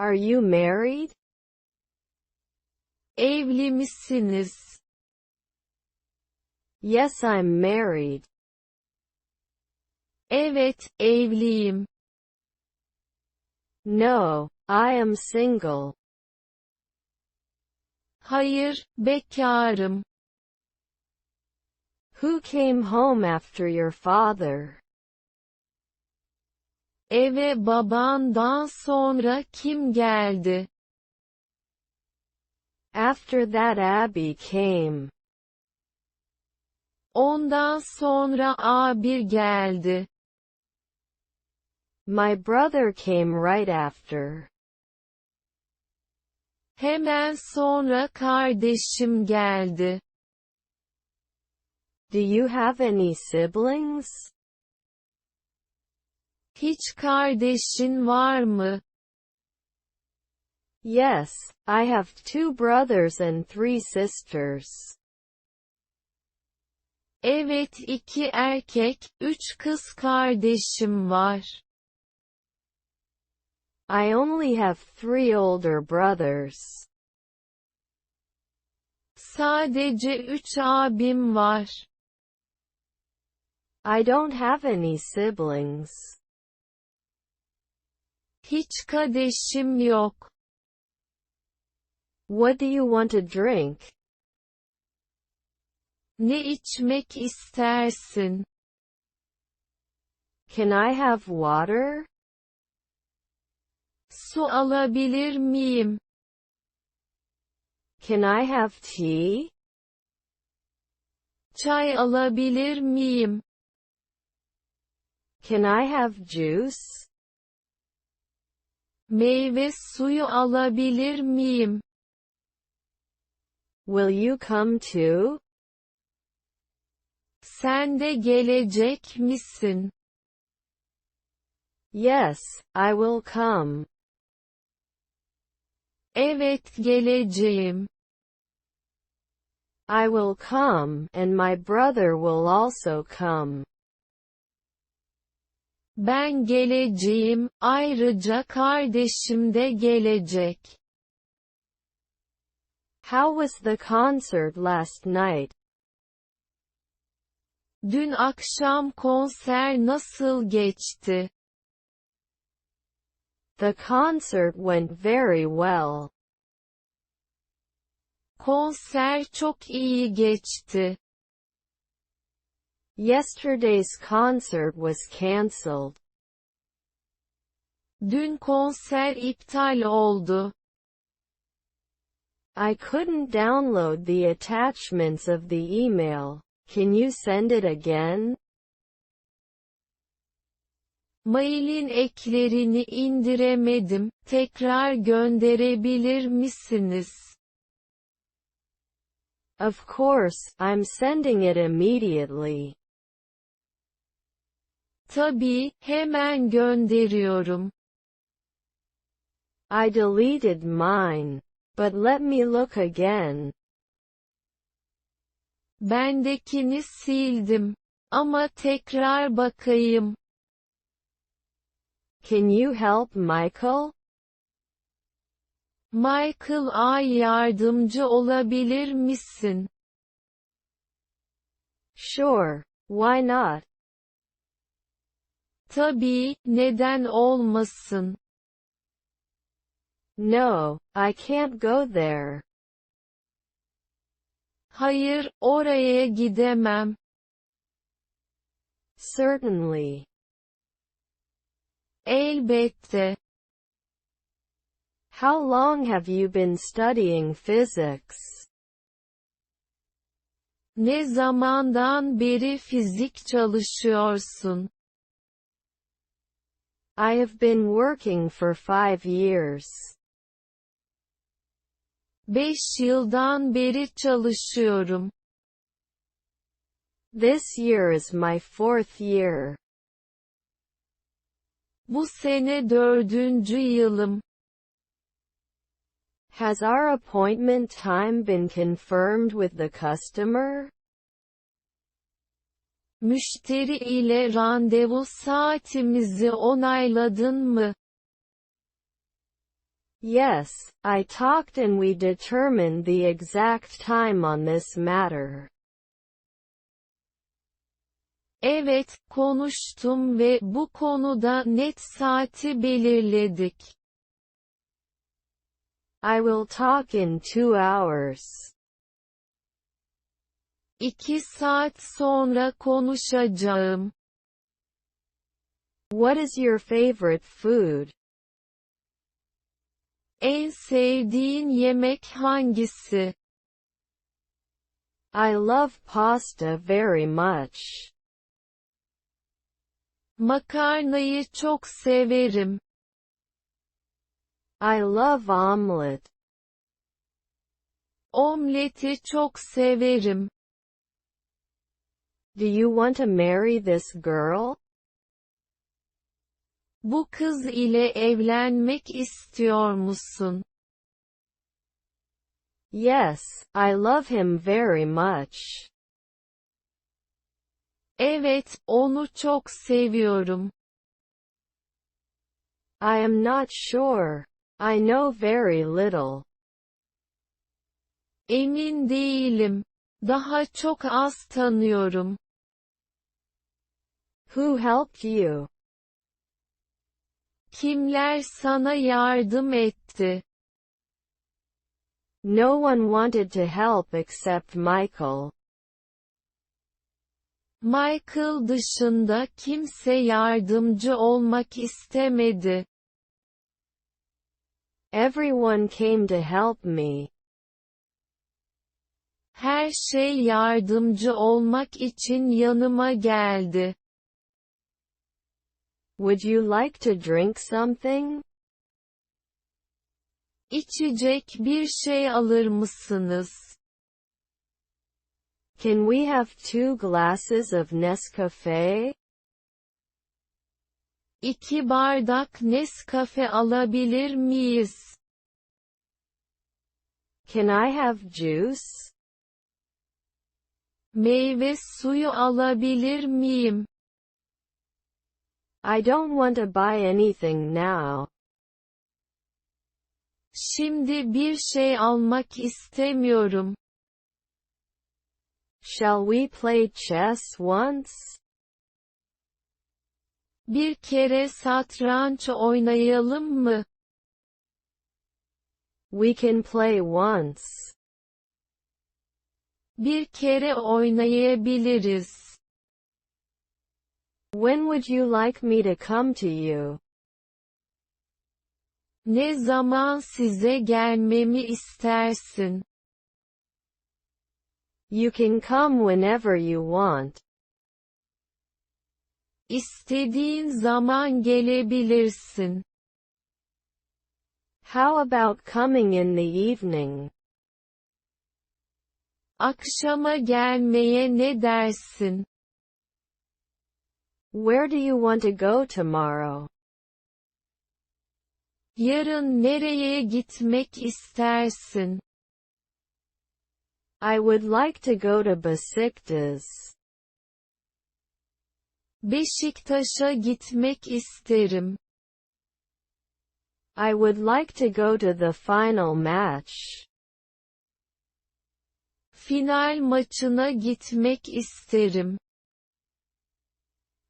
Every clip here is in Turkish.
Are you married? Evli misiniz? Yes I'm married. Evet, evliyim. No, I am single. Hayır, bekarım. Who came home after your father? Eve babandan sonra kim geldi? After that Abby came. Ondan sonra A1 geldi. My brother came right after. Hemen sonra kardeşim geldi. Do you have any siblings? Hiç kardeşin var mı? Yes, I have two brothers and three sisters. Evet iki erkek, üç kız kardeşim var. I only have three older brothers. Sadece üç abim var. I don't have any siblings. Hiç kardeşim yok. What do you want to drink? Ne içmek istersin? Can I have water? Su alabilir miyim? Can I have tea? Çay alabilir miyim? Can I have juice? Meyve suyu alabilir miyim? Will you come too? Sen de gelecek misin? Yes, I will come. Evet geleceğim. I will come, and my brother will also come. Ben geleceğim, ayrıca kardeşim de gelecek. How was the concert last night? Dün akşam konser nasıl geçti? The concert went very well. Konser çok iyi geçti. Yesterday's concert was cancelled. Dün konser iptal oldu. I couldn't download the attachments of the email. Can you send it again? Mailin eklerini indiremedim. Tekrar gönderebilir misiniz? Of course, I'm sending it immediately. Tabii, hemen gönderiyorum. I deleted mine. But let me look again. Bendekini sildim. Ama tekrar bakayım. Can you help Michael? Michael ay yardımcı olabilir misin? Sure, why not? Tabii, neden olmasın? No, I can't go there. Hayır, oraya gidemem. Certainly. Elbette. How long have you been studying physics? Ne zamandan beri fizik çalışıyorsun? I have been working for five years. Beş yıldan beri çalışıyorum. This year is my fourth year. Bu sene dördüncü yılım. Has our appointment time been confirmed with the customer? Müşteri ile randevu saatimizi onayladın mı? Yes, I talked and we determined the exact time on this matter. Evet, konuştum ve bu konuda net saati belirledik. I will talk in two hours. İki saat sonra konuşacağım. What is your favorite food? En sevdiğin yemek hangisi? I love pasta very much. Makarnayı çok severim. I love omelette. Omleti çok severim. Do you want to marry this girl? Bu kız ile evlenmek istiyor musun? Yes, I love him very much. Evet, onu çok seviyorum. I am not sure. I know very little. Emin değilim. Daha çok az tanıyorum. Who helped you? Kimler sana yardım etti? No one wanted to help except Michael. Michael dışında kimse yardımcı olmak istemedi. Everyone came to help me. Her şey yardımcı olmak için yanıma geldi. Would you like to drink something? İçecek bir şey alır mısınız? Can we have two glasses of Nescafe? İki bardak Nescafe alabilir miyiz? Can I have juice? Meyve suyu alabilir miyim? I don't want to buy anything now. Şimdi bir şey almak istemiyorum. Shall we play chess once? Bir kere satranç oynayalım mı? We can play once. Bir kere oynayabiliriz. When would you like me to come to you? Ne zaman size gelmemi istersin? You can come whenever you want. İstediğin zaman gelebilirsin. How about coming in the evening? Akşama gelmeye ne dersin? Where do you want to go tomorrow? Yarın nereye gitmek istersin? I would like to go to Besiktas. Beşiktaş'a gitmek isterim. I would like to go to the final match. Final maçına gitmek isterim.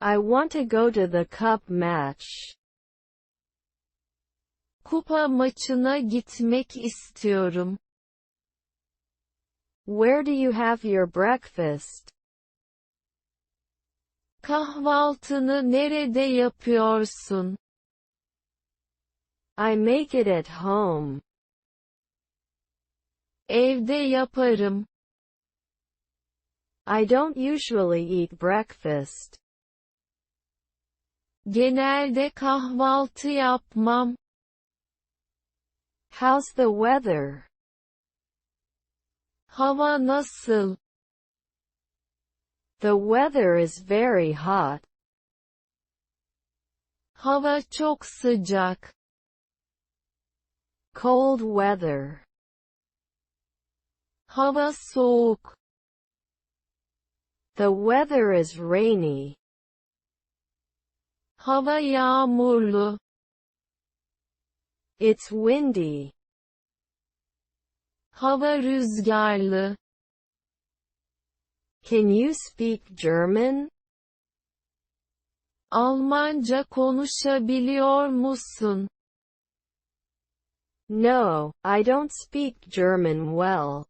I want to go to the cup match. Kupa maçına gitmek istiyorum. Where do you have your breakfast? Kahvaltını nerede yapıyorsun? I make it at home. Evde yaparım. I don't usually eat breakfast. Genelde kahvaltı yapmam. How's the weather? Hava nasıl? The weather is very hot. Hava çok sıcak. Cold weather. Hava soğuk. The weather is rainy. Hava yağmurlu. It's windy. Hava rüzgarlı. Can you speak German? Almanca konuşabiliyor musun? No, I don't speak German well.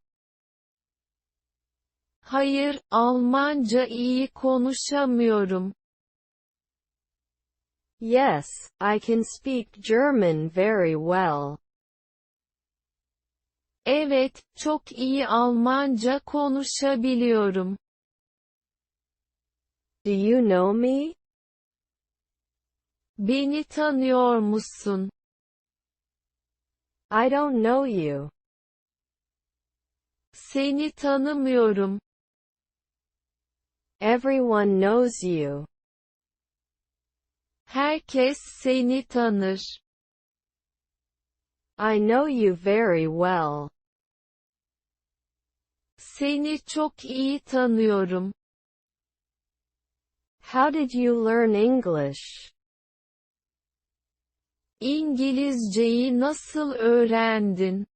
Hayır, Almanca iyi konuşamıyorum. Yes, I can speak German very well. Evet, çok iyi Almanca konuşabiliyorum. Do you know me? Beni tanıyor musun? I don't know you. Seni tanımıyorum. Everyone knows you. Herkes seni tanır. I know you very well. Seni çok iyi tanıyorum. How did you learn English? İngilizceyi nasıl öğrendin?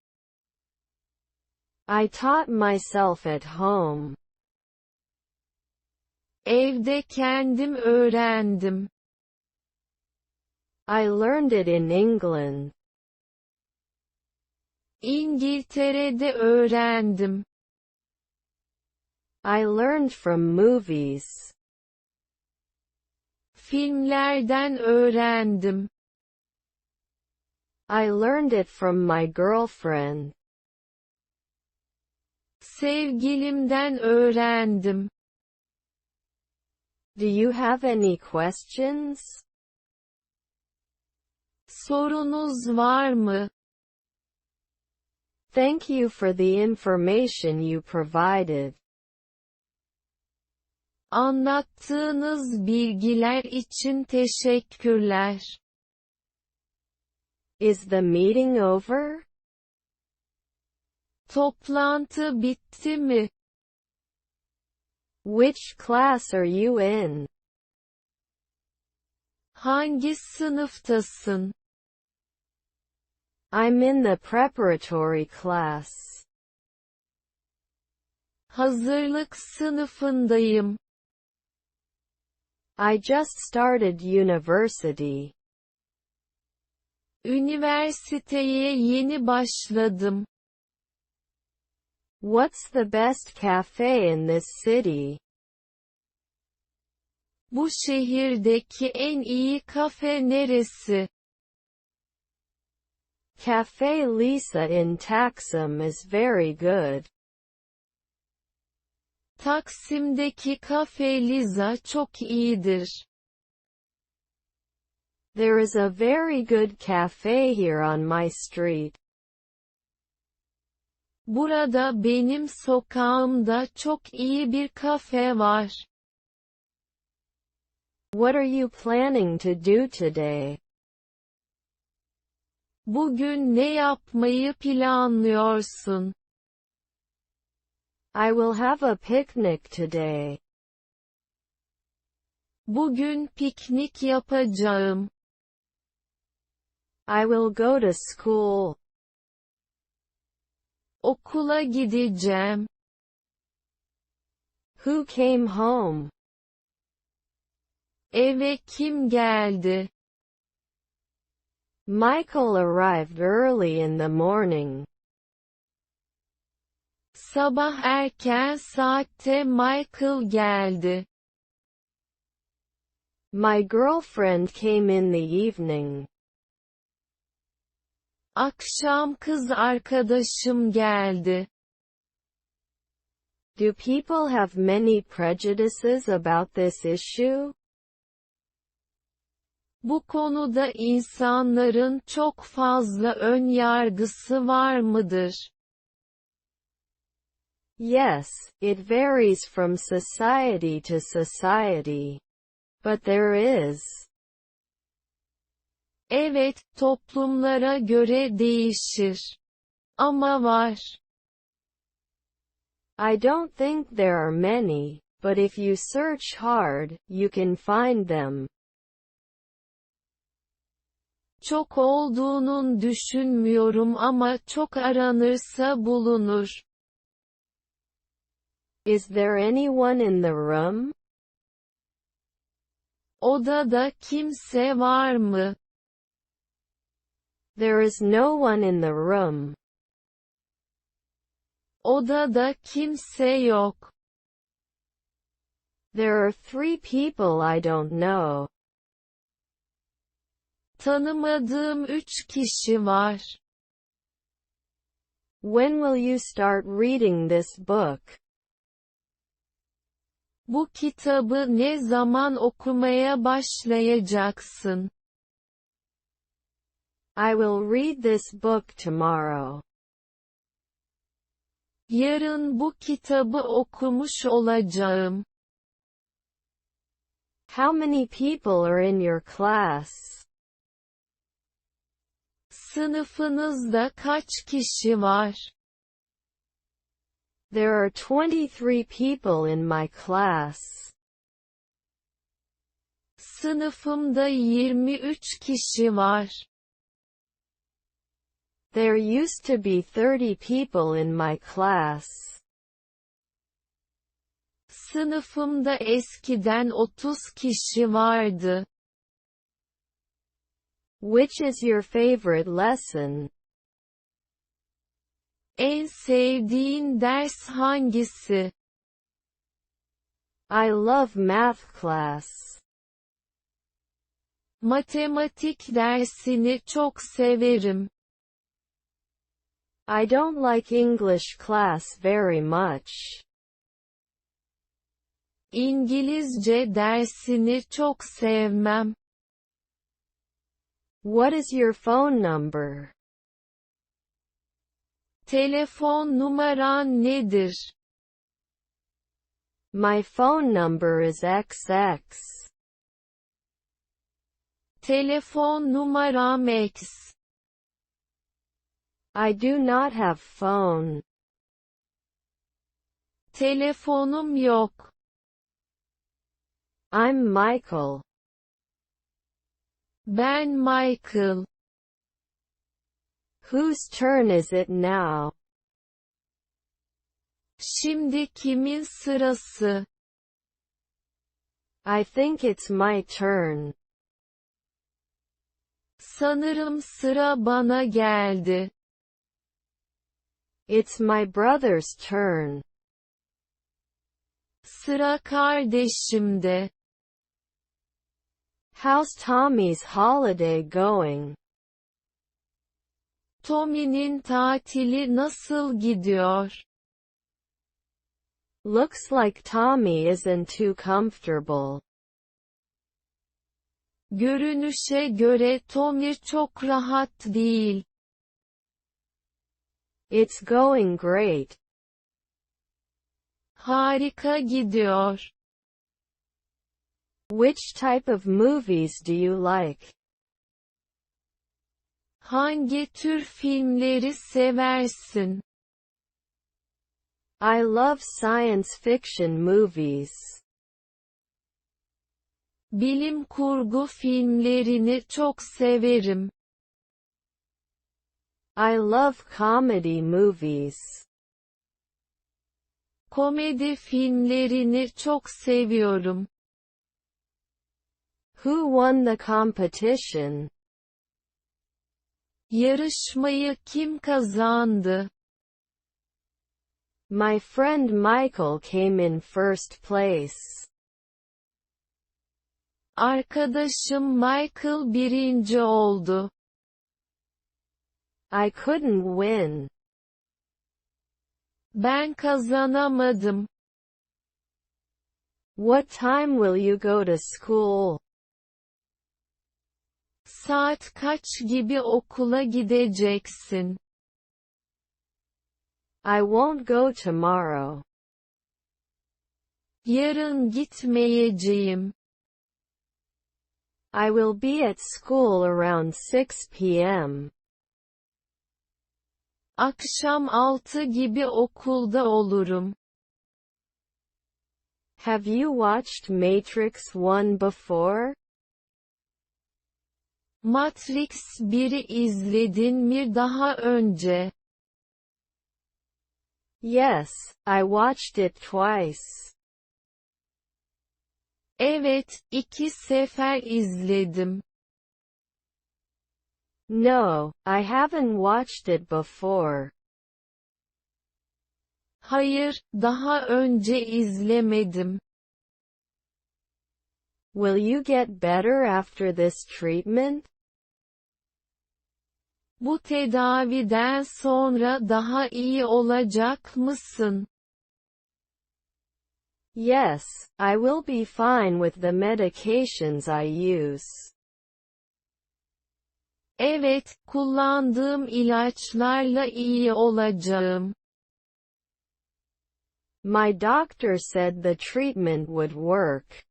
I taught myself at home. Evde kendim öğrendim. I learned it in England. İngiltere'de öğrendim. I learned from movies. Filmlerden öğrendim. I learned it from my girlfriend. Sevgilimden öğrendim. Do you have any questions? Sorunuz var mı? Thank you for the information you provided. Anlattığınız bilgiler için teşekkürler. Is the meeting over? Toplantı bitti mi? Which class are you in? Hangi sınıftasın? I'm in the preparatory class. Hazırlık sınıfındayım. I just started university. Üniversiteye yeni başladım. What's the best cafe in this city? Bu şehirdeki en iyi kafe neresi? Cafe Lisa in Taksim is very good. Taksim'deki Kafe Lisa çok iyidir. There is a very good cafe here on my street. Burada benim sokağımda çok iyi bir kafe var. What are you planning to do today? Bugün ne yapmayı planlıyorsun? I will have a picnic today. Bugün piknik yapacağım. I will go to school. Okula gideceğim. Who came home? Eve kim geldi? Michael arrived early in the morning. Sabah erken saatte Michael geldi. My girlfriend came in the evening. Akşam kız arkadaşım geldi. Do people have many prejudices about this issue? Bu konuda insanların çok fazla ön yargısı var mıdır? Yes, it varies from society to society. But there is. Evet, toplumlara göre değişir. Ama var. I don't think there are many, but if you search hard, you can find them. Çok olduğunun düşünmüyorum ama çok aranırsa bulunur. Is there anyone in the room? Odada kimse var mı? There is no one in the room. Odada kimse yok. There are three people I don't know. Tanımadığım üç kişi var. When will you start reading this book? Bu kitabı ne zaman okumaya başlayacaksın? I will read this book tomorrow. Yarın bu kitabı okumuş olacağım. How many people are in your class? Sınıfınızda kaç kişi var? There are 23 people in my class. Sınıfımda 23 kişi var. There used to be 30 people in my class. Sınıfımda eskiden 30 kişi vardı. Which is your favorite lesson? En sevdiğin ders hangisi? I love math class. Matematik dersini çok severim. I don't like English class very much. İngilizce dersini çok sevmem. What is your phone number? Telefon numaran nedir? My phone number is XX. Telefon numaram X. I do not have phone. Telefonum yok. I'm Michael. Ben Michael. Whose turn is it now? Şimdi kimin sırası? I think it's my turn. Sanırım sıra bana geldi. It's my brother's turn. Sıra kardeşimde. How's Tommy's holiday going? Tommy'nin tatili nasıl gidiyor? Looks like Tommy isn't too comfortable. Görünüşe göre Tommy çok rahat değil. It's going great. Harika gidiyor. Which type of movies do you like? Hangi tür filmleri seversin? I love science fiction movies. Bilim kurgu filmlerini çok severim. I love comedy movies. Komedi filmlerini çok seviyorum. Who won the competition? Yarışmayı kim kazandı? My friend Michael came in first place. Arkadaşım Michael birinci oldu. I couldn't win. Ben kazanamadım. What time will you go to school? Saat kaç gibi okula gideceksin? I won't go tomorrow. Yarın gitmeyeceğim. I will be at school around 6 p.m. Akşam 6 gibi okulda olurum. Have you watched Matrix 1 before? Matrix 1'i izledin mi daha önce? Yes, I watched it twice. Evet, iki sefer izledim. No, I haven't watched it before. Hayır, daha önce izlemedim. Will you get better after this treatment? Bu tedaviden sonra daha iyi olacak mısın? Yes, I will be fine with the medications I use. Evet, kullandığım ilaçlarla iyi olacağım. My doctor said the treatment would work.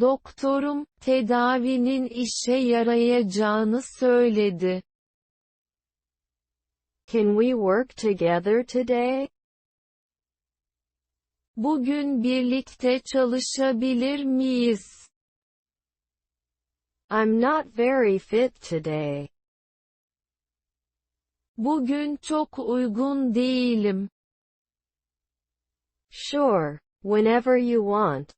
Doktorum, tedavinin işe yarayacağını söyledi. Can we work together today? Bugün birlikte çalışabilir miyiz? I'm not very fit today. Bugün çok uygun değilim. Sure, whenever you want.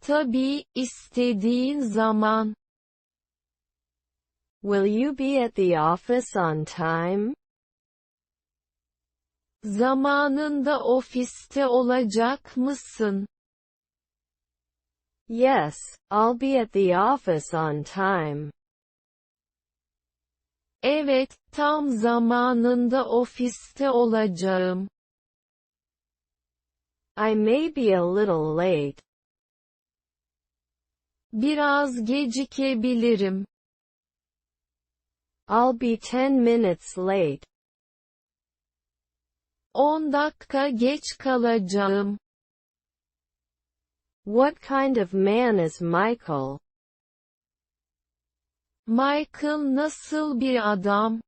Tabii, istediğin zaman. Will you be at the office on time? Zamanında ofiste olacak mısın? Yes, I'll be at the office on time. Evet, tam zamanında ofiste olacağım. I may be a little late. Biraz gecikebilirim. I'll be 10 minutes late. 10 dakika geç kalacağım. What kind of man is Michael? Michael nasıl bir adam?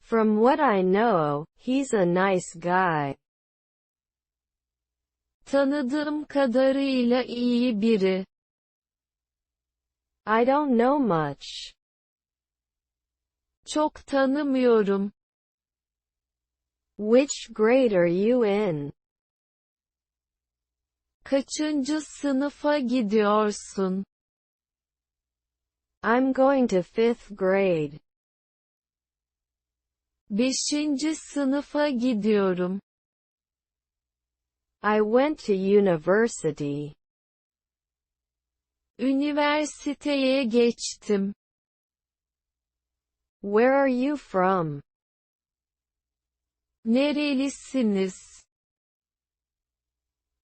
From what I know, he's a nice guy. Tanıdığım kadarıyla iyi biri. I don't know much. Çok tanımıyorum. Which grade are you in? Kaçıncı sınıfa gidiyorsun? I'm going to fifth grade. Beşinci sınıfa gidiyorum. I went to university. Üniversiteye geçtim. Where are you from? Nerelisiniz?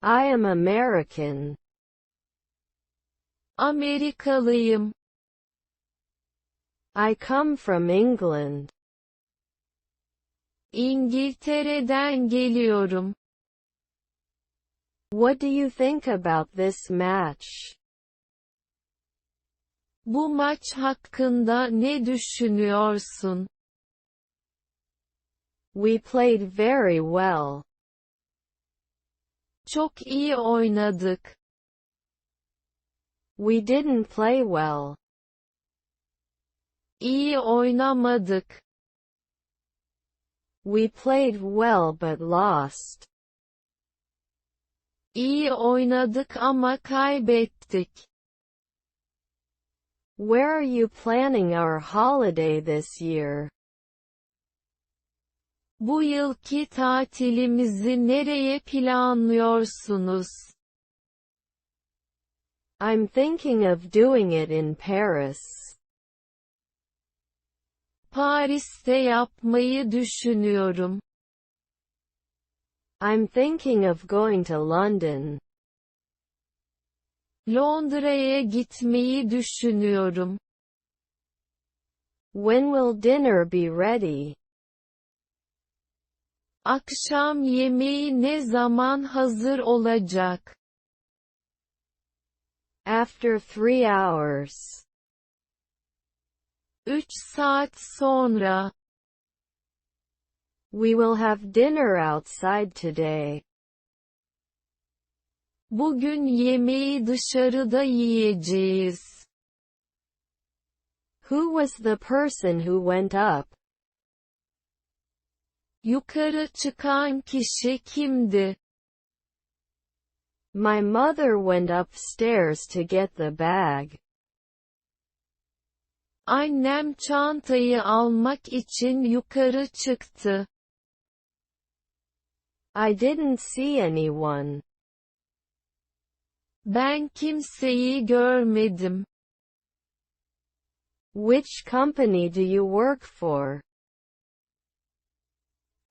I am American. Amerikalıyım. I come from England. İngiltere'den geliyorum. What do you think about this match? Bu maç hakkında ne düşünüyorsun? We played very well. Çok iyi oynadık. We didn't play well. İyi oynamadık. We played well but lost. İyi oynadık ama kaybettik. Where are you planning our holiday this year? Bu yılki tatilimizi nereye planlıyorsunuz? I'm thinking of doing it in Paris. Paris'te yapmayı düşünüyorum. I'm thinking of going to London. Londra'ya gitmeyi düşünüyorum. When will dinner be ready? Akşam yemeği ne zaman hazır olacak? After three hours. 3 saat sonra. We will have dinner outside today. Bugün yemeği dışarıda yiyeceğiz. Who was the person who went up? Yukarı çıkan kişi kimdi? My mother went upstairs to get the bag. Annem çantayı almak için yukarı çıktı. I didn't see anyone. Ben kimseyi görmedim. Which company do you work for?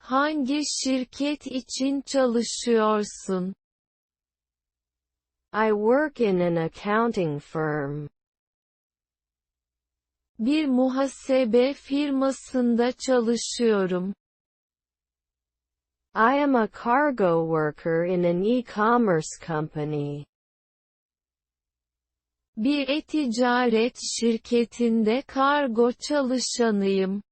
Hangi şirket için çalışıyorsun? I work in an accounting firm. Bir muhasebe firmasında çalışıyorum. I am a cargo worker in an e-commerce company. Bir e-ticaret şirketinde kargo çalışanıyım.